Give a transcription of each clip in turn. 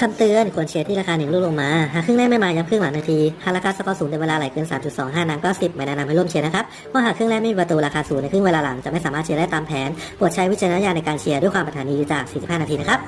คำเตือนควรเชียร์ที่ราคาหนึ่งลูกลงมา หากครึ่งแรกไม่มาย้ำครึ่งหลังนาที หากราคาสกอร์สูงในเวลาไหลเกิน 3.25 นางก็ 10 ไม่แนะนำให้ร่วมเชียร์นะครับเพราะหากครึ่งแรกไม่มีประตูราคาสูงในครึ่งเวลาหลังจะไม่สามารถเชียร์ได้ตามแผนโปรดใช้วิจารณญาณในการเชียร์ด้วยความปรารถนาดีจาก 45 นาทีนะครับ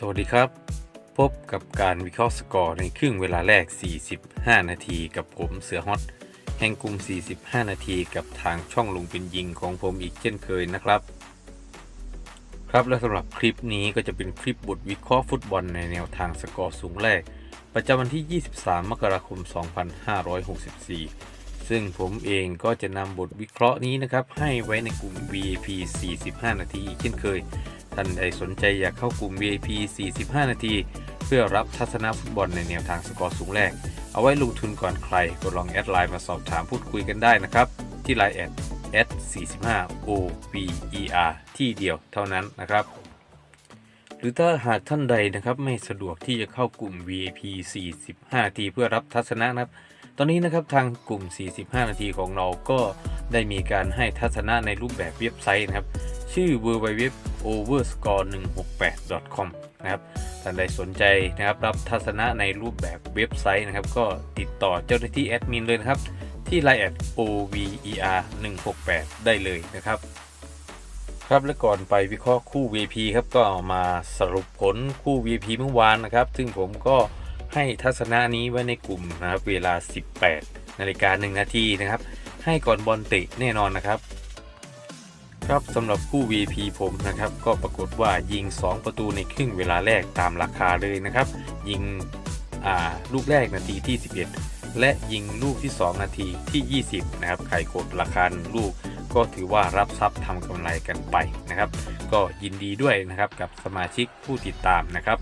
สวัสดีครับ พบกับการวิเคราะห์สกอร์ในครึ่งเวลาแรก 45 นาทีกับผมเสือฮอตแห่งกลุ่ม 45 นาทีกับทางช่องลงเป็นยิงของผมอีกเช่นเคยนะครับ ครับและสำหรับคลิปนี้ก็จะเป็นคลิปบทวิเคราะห์ฟุตบอลในแนวทางสกอร์สูงแรก ประจำวันที่ 23 มกราคม 2564 ซึ่งผมเองก็จะนำบทวิเคราะห์นี้นะครับให้ไว้ในกลุ่ม VIP 45 นาทีอีกเช่นเคย ท่านใดสนใจอยากเข้ากลุ่ม VIP 45 นาที เพื่อรับทัศนะฟุตบอลในแนวทางสกอร์สูงแรก เอาไว้ลงทุนก่อนใคร ก็ลองแอดไลน์มาสอบถามพูดคุยกันได้นะครับ ที่ไลน์แอดแอด45 OVER ที่เดียวเท่านั้นนะครับ หรือถ้าหากท่านใดนะครับไม่สะดวกที่จะเข้ากลุ่ม VIP 45นาทีเพื่อรับทัศนะนะครับ ตอนนี้นะครับทางกลุ่ม 45 นาทีของเราก็ได้มีการให้ทัศนะในรูปแบบเว็บไซต์นะครับ ชื่อ www overscore168.com นะครับท่านใดสนใจนะครับรับทัศนะในรูปแบบเว็บไซต์นะครับ ก็ติดต่อเจ้าหน้าที่แอดมินเลยนะครับ ที่ line at over 168 ได้เลยนะครับ ครับและก่อนไปวิเคราะห์คู่ VP ครับก็มาสรุปผลคู่ VP เมื่อวานนะครับ ซึ่งผมก็ให้ทัศนะนี้ไว้ในกลุ่มนะครับเวลา 18นาฬิกา1นาทีนะครับ ให้ก่อนบอลเตะแน่นอนนะครับ ครับสำหรับคู่ VP ผมนะครับ ก็ปรากฏว่ายิง 2 ประตูในครึ่งเวลาแรกตามราคาเลยนะครับ ยิงลูกแรกนาทีที่ 11 และยิงลูกที่ 2 นาทีที่ 20 นะครับใครกดราคาลูกก็ถือว่ารับทรัพย์ทำกำไรกันไปนะครับ ก็ยินดีด้วยนะครับกับสมาชิกผู้ติดตามนะครับ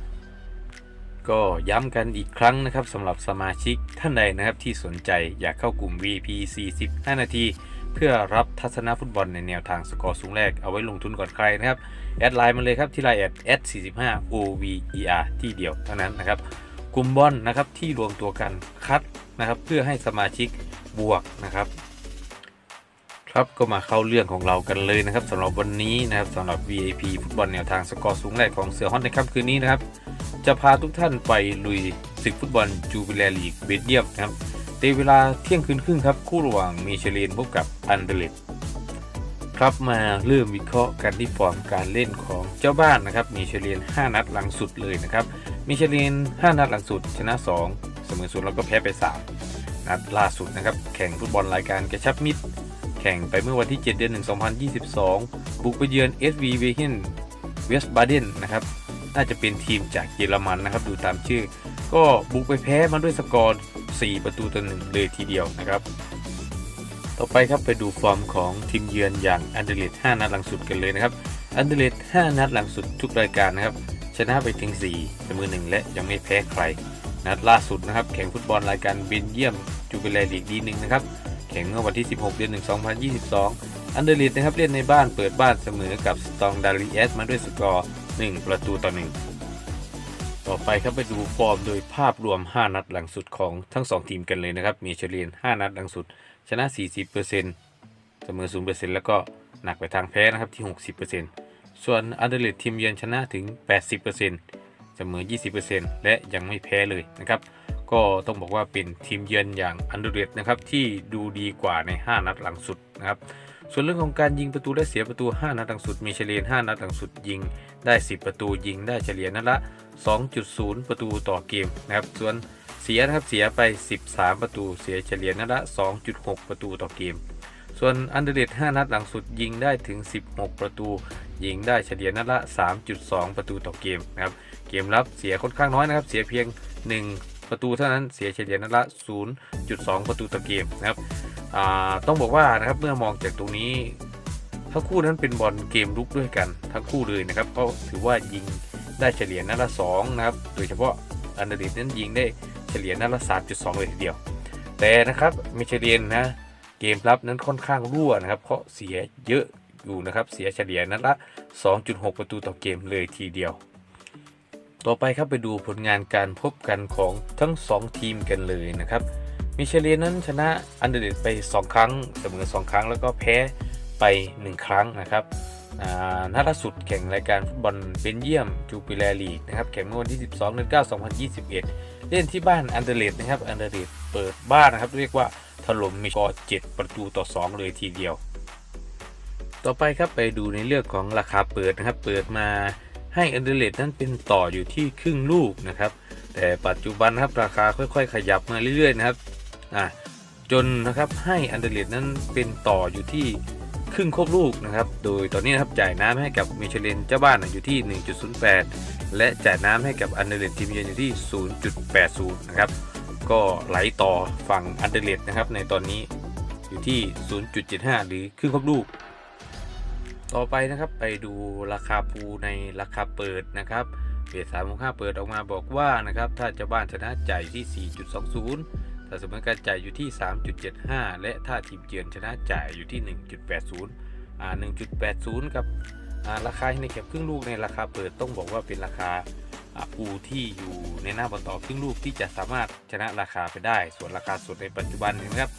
ก็ย้ำกันอีกครั้งนะครับสำหรับสมาชิกท่านใดนะครับที่สนใจอยากเข้ากลุ่ม VP 45 นาที เพื่อรับทัศนะฟุตบอลในแนวทางสกอร์สูงแรกเอาไว้ลงทุนก่อนใครนะครับ แอดไลน์มาเลยครับที่ไลน์แอดแอด45 OVER ที่เดียวเท่านั้นนะครับ กลุ่มบอลนะครับที่รวมตัวกันคัดนะครับ เพื่อให้สมาชิกบวกนะครับ ครับก็มาเข้าเรื่องของเรากันเลยนะครับสำหรับวันนี้นะครับสำหรับ VIP ฟุตบอลแนวทางสกอร์สูงแรกของเสือฮอตในค่ำคืนนี้นะครับจะพาทุกท่านไปลุยศึกฟุตบอลจูบิเลอร์ลีกเบลเยียมนะครับ ในเวลาเที่ยงคืนครึ่งครับ คู่ระหว่างมิเชลินพบกับอันเดเลตครับมาเริ่มวิเคราะห์กันที่ฟอร์มการเล่นของเจ้าบ้านนะครับมิเชลิน5 นัดหลังสุดเลยนะครับมิเชลิน5 นัดหลังสุด ชนะ 2 เสมอศูนย์แล้วก็แพ้ไป 3 นัดล่าสุดนะครับ แข่งฟุตบอลรายการกระชับมิตร แข่งไปเมื่อวันที่ 7 เดือน 1 2022 บุกไปเยือน SV w e h e n w e s t b a d e n นะครับ น่าจะเป็นทีมจากเยอรมันนะครับ ดูตามชื่อ ก็บุกไปแพ้มาด้วยสกอร์ 4 ประตูต่อหนึ่งเลยทีเดียวนะครับ ต่อไปครับไปดูฟอร์มของทีมเยือนอย่างอันเดเลต5นัดหลังสุดกันเลยนะครับอันเดเลต5นัดหลังสุดทุกรายการนะครับ ชนะไปถึง4เสมอ1และยังไม่แพ้ใคร นัดล่าสุดนะครับ แข่งฟุตบอลรายการเบนเยียมจูเบิเลลีกดีหนึ่งนะครับ แข่งเมื่อวันที่ 16 เดือน 1 2022 อันเดอร์ลิดนะครับเล่นในบ้านเปิดบ้านเสมอกับสตองดาริเอสมาด้วยสกอร์ 1 ประตูต่อ1 ต่อไปครับไปดูฟอร์มโดยภาพรวม 5 นัดหลังสุดของทั้ง 2 ทีมกันเลยนะครับ มีเฉลี่ย5นัดหลังสุด ชนะ 40%เสมอ 0%แล้วก็หนักไปทางแพ้นะครับที่ 60%ส่วนอันเดร์ลิดทีมเยือนชนะถึง 80%เสมอ 20%และยังไม่แพ้เลยนะครับ ก็ต้องบอกว่าเป็นทีมเยือนอย่างอันเดรเรดนะครับที่ดูดีกว่าใน 5 นัดหลังสุดนะครับ ส่วนเรื่องของการยิงประตูและเสียประตู 5 นัดหลังสุด มีเฉลี่ย5นัดหลังสุดยิงได้ 10 ประตูยิงได้เฉลี่ยนัดละ 2.0 ประตูต่อเกมนะครับ ส่วนเสียนะครับเสียไป 13 ประตูเสียเฉลี่ยนัดละ 2.6 ประตูต่อเกม ส่วนอันเดเรด5นัดหลังสุดยิงได้ถึง 16 ประตู ยิงได้เฉลี่ยนัดละ 3.2 ประตูต่อเกมนะครับ เกมรับเสียค่อนข้างน้อยนะครับ เสียเพียง 1 ประตูเท่านั้นเสียเฉลี่ยนัดละ 0.2 ประตูต่อเกมนะครับ ต้องบอกว่านะครับเมื่อมองจากตรงนี้ทั้งคู่นั้นเป็นบอลเกมลุกด้วยกันทั้งคู่เลยนะครับก็ถือว่ายิงได้เฉลี่ยนัดละ2นะครับโดยเฉพาะอันเดร์ดินั้นยิงได้เฉลี่ยนัดละ 3.2 เลยทีเดียว แต่นะครับมิเชเลียนนะเกมรับนั้นค่อนข้างรั่วนะครับเพราะเสียเยอะอยู่นะครับเสียเฉลี่ยนัดละ 2.6 ประตูต่อเกมเลยทีเดียว ต่อไปครับไปดูผลงานการพบกันของทั้ง 2 ทีมกันเลยนะครับ มิเชลีนนั้นชนะอันเดอร์เลดไป 2 ครั้งเสมอ 2 ครั้ง แล้วก็แพ้ไป 1 ครั้งนะครับอ่านัดล่าสุดแข่งรายการฟุตบอลเบนเยียมจูปิแลลีกนะครับแข่งเมื่อวันที่ 12เดือน9 2021 เล่นที่บ้านอันเดอร์เลดนะครับอันเดอร์เลดเปิดบ้านนะครับ เรียกว่าถล่มมีกอร์7ประตูต่อ 2 เลยทีเดียว ต่อไปครับไปดูในเรื่องของราคาเปิดนะครับ เปิดมาให้อันเดอร์เลดนั้นเป็นต่ออยู่ที่ครึ่งลูกนะครับ แต่ปัจจุบันนะครับราคาค่อยๆ ขยับมาเรื่อยๆนะครับ อ่าจนนะครับให้อันเดเลดนั้นเป็นต่ออยู่ที่ครึ่งครบลูกนะครับ โดยตอนนี้นะครับจ่ายน้ำให้กับมิชลินเจ้าบ้านอยู่ที่ 1.08 และจ่ายน้ำให้กับอันเดเลดทีมเยือนอยู่ที่ 0.80 นะครับ ก็ไหลต่อฝั่งอันเดเลดนะครับในตอนนี้อยู่ที่ 0.75 หรือครึ่งครบลูก ต่อไปนะครับไปดูราคาปูในราคาเปิดนะครับเบสสามห้าเปิดออกมาบอกว่านะครับถ้าเจ้าบ้านชนะจ่ายที่ 4.20 สมอการจ่ายอยู่ที่ 3.75 และถ้าทีมเยือนชนะจ่ายอยู่ที่ 1.80อ่า1.80 กับราคาในเก็บครึ่งลูกในราคาเปิดต้องบอกว่าเป็นราคาอ่าปูที่อยู่ในหน้าบอลต่อครึ่งลูกที่จะสามารถชนะราคาไปได้ ส่วนราคาสุดในปัจจุบันเนะครับ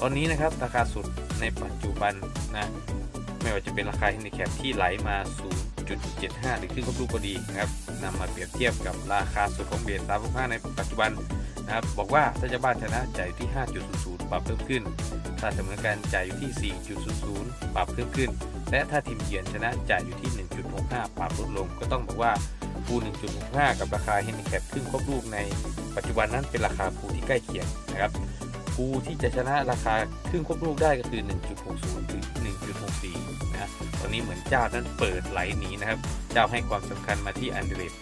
ตอนนี้นะครับราคาสุดในปัจจุบันนะไม่ว่าจะเป็นราคาแฮนดิแคปที่ไหลมา 0.75 หรือครึ่งลูกก็ดีนะครับนำมาเปรียบเทียบกับราคาสุดของเบส365ในปัจจุบัน นะครับบอกว่าถ้าจะบ้านชนะจ่ายอยู่ที่ 5.00 ปรับเพิ่มขึ้น ถ้าเสมอกันจ่ายอยู่ที่ 4.00 ปรับเพิ่มขึ้น และถ้าทีมเยือนชนะจ่ายอยู่ที่ 1.65 ปรับลดลง ก็ต้องบอกว่าปู1.65 กับราคาแฮนดิแคปครึ่งครบลูกในปัจจุบันนั้นเป็นราคาปูที่ใกล้เคียงนะครับปูที่จะชนะราคาครึ่งครบลูกได้ก็คือ 1.60 ถึง 1.64 นะตอนนี้เหมือนเจ้านั้นเปิดไหลหนีนะครับ เจ้าให้ความสำคัญมาที่อันเดรต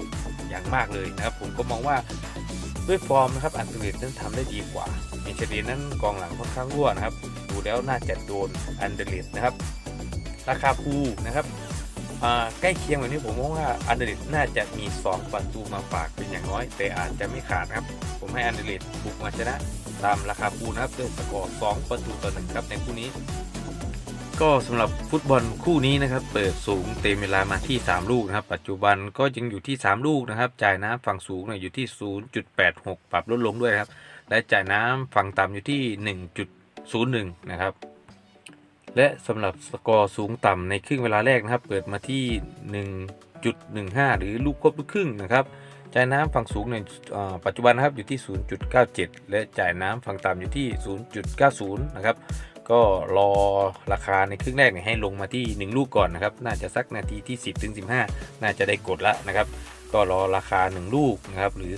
อย่างมากเลยนะครับ ผมก็มองว่า ด้วยฟอร์มนะครับอันเดรตนั้นทำได้ดีกว่าเมเชเดนนั้นกองหลังค่อนข้างรั่วนะครับ ดูแล้วน่าจะโดนอันเดรตนะครับ ราคาปูนะครับใกล้เคียงแบบนี้ผมมองว่าอันเดรตน่าจะมี 2 ประตูมาฝากเป็นอย่างน้อย แต่อาจจะไม่ขาดครับ ผมให้อันเดรตบุกมาชนะ ตามราคาปูนะครับด้วยสกอร์2ประตูต่อหนึ่งครับในคู่นี้ ก็สำหรับฟุตบอลคู่นี้นะครับ เปิดสูงเต็มเวลามาที่ 3 ลูกนะครับ ปัจจุบันก็ยังอยู่ที่ 3 ลูกนะครับ จ่ายน้ำฝั่งสูงเนี่ยอยู่ที่ 0.86 ปรับลดลงด้วยครับ และจ่ายน้ำฝั่งต่ำอยู่ที่ 1.01 นะครับ และสำหรับสกอร์สูงต่ำในครึ่งเวลาแรกนะครับ เปิดมาที่ 1.15 หรือลูกครบลูกครึ่งนะครับจ่ายน้ำฝั่งสูงเนี่ยปัจจุบันนะครับอยู่ที่ 0.97 และจ่ายน้ำฝั่งต่ำอยู่ที่ 0.90 นะครับ ก็รอราคาในครึ่งแรกให้ลงมาที่ 1 ลูกก่อนนะครับ น่าจะสักนาทีที่ 10ถึง15 น่าจะได้กดละนะครับ ก็รอราคา 1 ลูกนะครับหรือ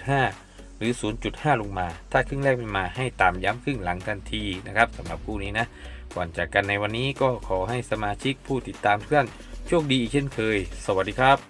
0.75 หรือ 0.5 ลงมา ถ้าครึ่งแรกไม่มาให้ตามย้ำครึ่งหลังทันทีนะครับสำหรับคู่นี้นะ ก่อนจากกันในวันนี้ก็ขอให้สมาชิกผู้ติดตามเพื่อนโชคดีเช่นเคย สวัสดีครับ